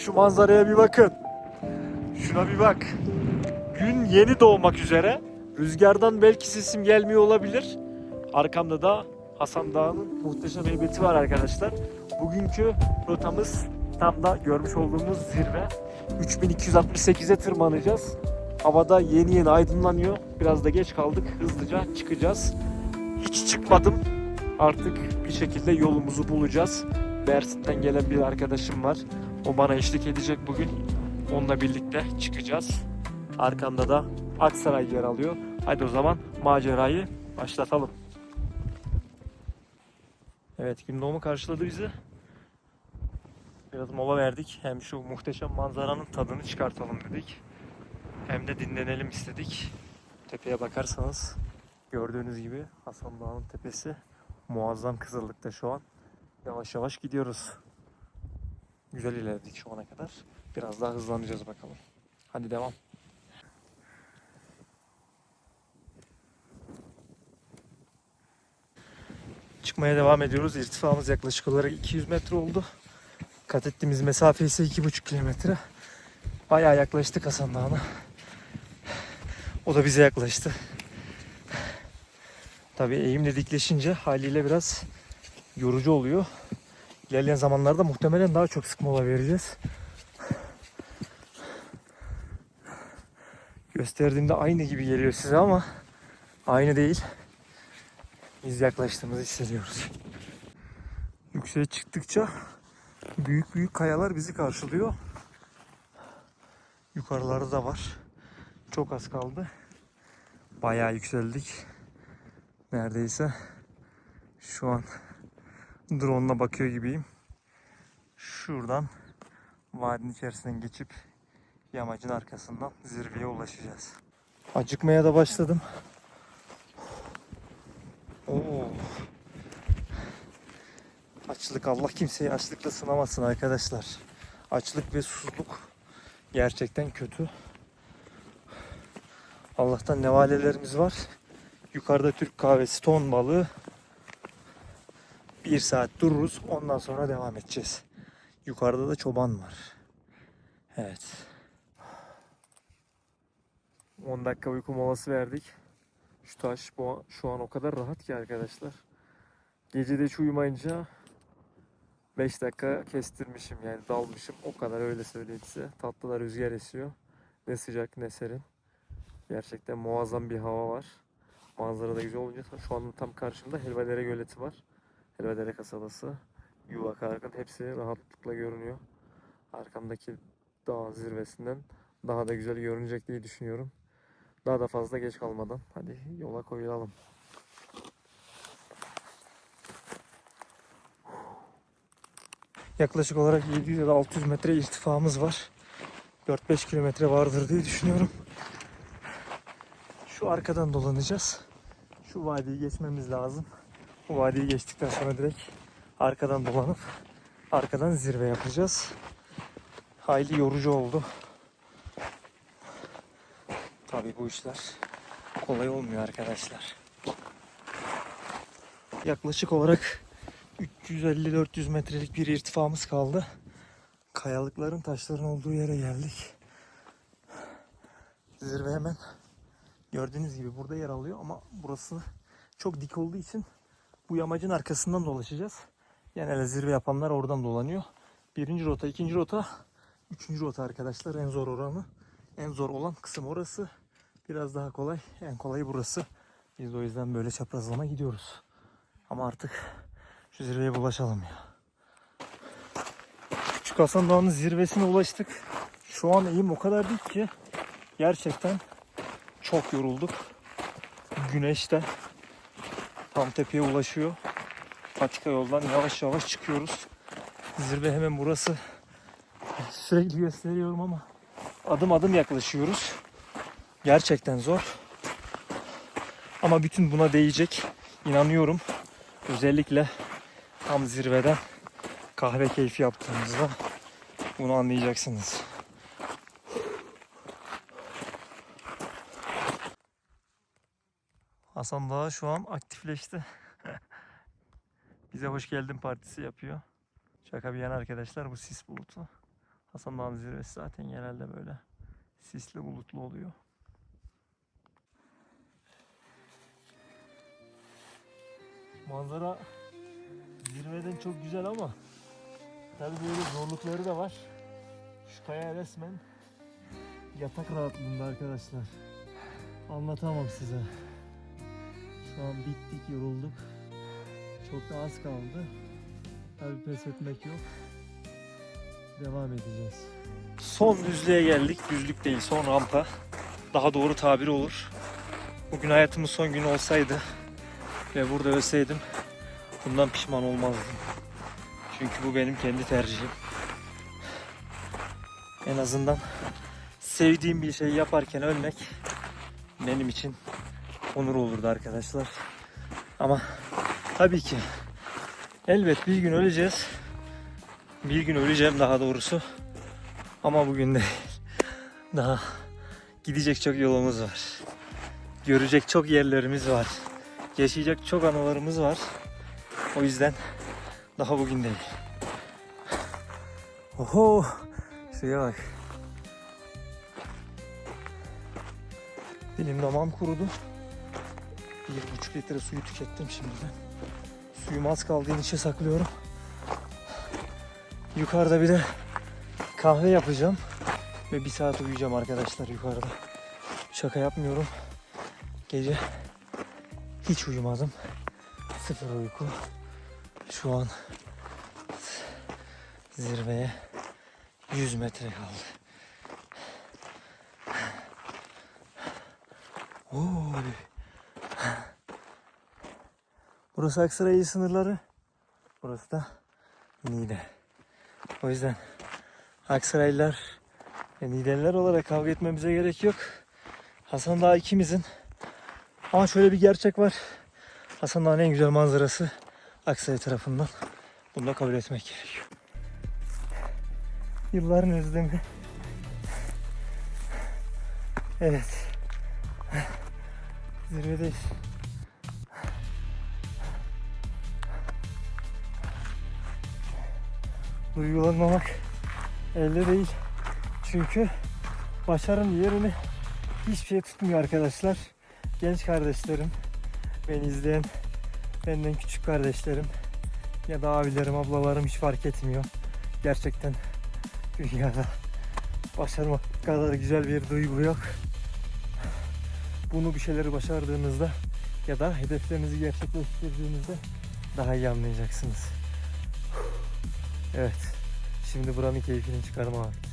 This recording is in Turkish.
Şu manzaraya bir bakın. Şuna bir bak. Gün yeni doğmak üzere. Rüzgardan belki sesim gelmiyor olabilir. Arkamda da Hasan Dağı'nın muhteşem heybeti var arkadaşlar. Bugünkü rotamız tam da görmüş olduğumuz zirve. 3268'e tırmanacağız. Havada yeni yeni aydınlanıyor. Biraz da geç kaldık. Hızlıca çıkacağız. Hiç çıkmadım. Artık bir şekilde yolumuzu bulacağız. Mersin'den gelen bir arkadaşım var. O bana eşlik edecek bugün. Onunla birlikte çıkacağız. Arkamda da Aksaray yer alıyor. Hadi o zaman macerayı başlatalım. Evet gün doğumu karşıladı bizi. Biraz mola verdik. Hem şu muhteşem manzaranın tadını çıkartalım dedik. Hem de dinlenelim istedik. Tepeye bakarsanız gördüğünüz gibi Hasan Dağı'nın tepesi muazzam kızıllıkta şu an. Yavaş yavaş gidiyoruz. Güzel ilerledik şu ana kadar. Biraz daha hızlanacağız bakalım. Hadi devam. Çıkmaya devam ediyoruz. İrtifamız yaklaşık olarak 200 metre oldu. Kat ettiğimiz mesafe ise 2,5 kilometre. Bayağı yaklaştık Hasan Dağı'na. O da bize yaklaştı. Tabii eğimle dikleşince haliyle biraz yorucu oluyor. İlerleyen zamanlarda muhtemelen daha çok sık mola vereceğiz. Gösterdiğimde aynı gibi geliyor size ama aynı değil. Biz yaklaştığımızı hissediyoruz. Yükseğe çıktıkça büyük büyük kayalar bizi karşılıyor. Yukarılarda da var. Çok az kaldı. Bayağı yükseldik. Neredeyse şu an drone'la bakıyor gibiyim. Şuradan vadinin içerisinden geçip yamacın arkasından zirveye ulaşacağız. Acıkmaya da başladım. Oo. Açlık Allah kimseyi açlıkla sınamasın arkadaşlar. Açlık ve susuzluk gerçekten kötü. Allah'tan nevalelerimiz var. Yukarıda Türk kahvesi, ton balığı. Bir saat dururuz. Ondan sonra devam edeceğiz. Yukarıda da çoban var. Evet. 10 dakika uyku molası verdik. Şu taş bu, şu an o kadar rahat ki arkadaşlar. Gece de hiç uyumayınca 5 dakika kestirmişim yani dalmışım. O kadar öyle söyleyeyim size. Tatlı da rüzgar esiyor. Ne sıcak ne serin. Gerçekten muazzam bir hava var. Manzara da güzel olunca şu an tam karşımda Helvadere Göleti var. Helvadere kasabası, Yuva Kargın hepsi rahatlıkla görünüyor. Arkamdaki dağın zirvesinden daha da güzel görünecek diye düşünüyorum. Daha da fazla geç kalmadan hadi yola koyulalım. Yaklaşık olarak 700 ya da 600 metre irtifamız var. 4-5 kilometre vardır diye düşünüyorum. Şu arkadan dolanacağız. Şu vadiyi geçmemiz lazım. Bu vadiyi geçtikten sonra direkt arkadan dolanıp arkadan zirve yapacağız. Hayli yorucu oldu. Tabii bu işler kolay olmuyor arkadaşlar. Yaklaşık olarak 350-400 metrelik bir irtifamız kaldı. Kayalıkların, taşların olduğu yere geldik. Zirve hemen gördüğünüz gibi burada yer alıyor ama burası çok dik olduğu için bu yamacın arkasından dolaşacağız. Genelde zirve yapanlar oradan dolanıyor. Birinci rota, ikinci rota, üçüncü rota arkadaşlar en zor oranı. En zor olan kısım orası. Biraz daha kolay. En kolayı burası. Biz de o yüzden böyle çaprazlama gidiyoruz. Ama artık şu zirveye bulaşalım ya. Küçük Hasan Dağı'nın zirvesine ulaştık. Şu an eğim o kadar dik ki gerçekten çok yorulduk. Güneş de tam tepeye ulaşıyor. Patika yoldan yavaş yavaş çıkıyoruz. Zirve hemen burası. Sürekli gösteriyorum ama adım adım yaklaşıyoruz. Gerçekten zor. Ama bütün buna değecek. İnanıyorum. Özellikle tam zirveden kahve keyfi yaptığımızda bunu anlayacaksınız. Hasan Dağı şu an aktifleşti. Bize hoş geldin partisi yapıyor. Şaka bir yana arkadaşlar bu sis bulutu. Hasan Dağı'nın zirvesi zaten genelde böyle sisli bulutlu oluyor. Manzara zirveden çok güzel ama tabii böyle zorlukları da var. Şu kaya resmen yatak rahatlığında arkadaşlar. Anlatamam size. An bittik, yorulduk. Çok da az kaldı. Tabii pes etmek yok. Devam edeceğiz. Son düzlüğe geldik. Düzlük değil, son rampa. Daha doğru tabir olur. Bugün hayatımın son günü olsaydı ve burada ölseydim bundan pişman olmazdım. Çünkü bu benim kendi tercihim. En azından sevdiğim bir şeyi yaparken ölmek benim için onur olurdu arkadaşlar. Ama tabii ki elbet bir gün öleceğiz. Bir gün öleceğim daha doğrusu. Ama bugün değil. Daha gidecek çok yolumuz var. Görecek çok yerlerimiz var. Yaşayacak çok anılarımız var. O yüzden daha bugün değil. Oho! Şuraya bak. Dilim damağım kurudu. Bir buçuk litre suyu tükettim şimdiden. Suyum az kaldı içe saklıyorum. Yukarıda bir de kahve yapacağım. Ve bir saat uyuyacağım arkadaşlar yukarıda. Şaka yapmıyorum. Gece hiç uyumadım. Sıfır uyku. Şu an zirveye 100 metre kaldı. Oy. Burası Aksaray il sınırları. Burası da Niğde. O yüzden Aksaraylılar ve Niğdeliler olarak kavga etmemize gerek yok. Hasan Dağı ikimizin. Ama şöyle bir gerçek var. Hasan Dağı'nın en güzel manzarası Aksaray tarafından. Bunu da kabul etmek gerekiyor. Yılların özlemi. Evet. Zirvedeyiz. Duygulanmamak elde değil. Çünkü başarının yerini hiçbir şey tutmuyor arkadaşlar. Genç kardeşlerim, beni izleyen benden küçük kardeşlerim ya da abilerim, ablalarım hiç fark etmiyor. Gerçekten dünyada başarmak kadar güzel bir duygu yok. Bunu bir şeyleri başardığınızda ya da hedeflerinizi gerçekleştirdiğinizde daha iyi anlayacaksınız. Evet. Şimdi buranın keyfini çıkarma vakti.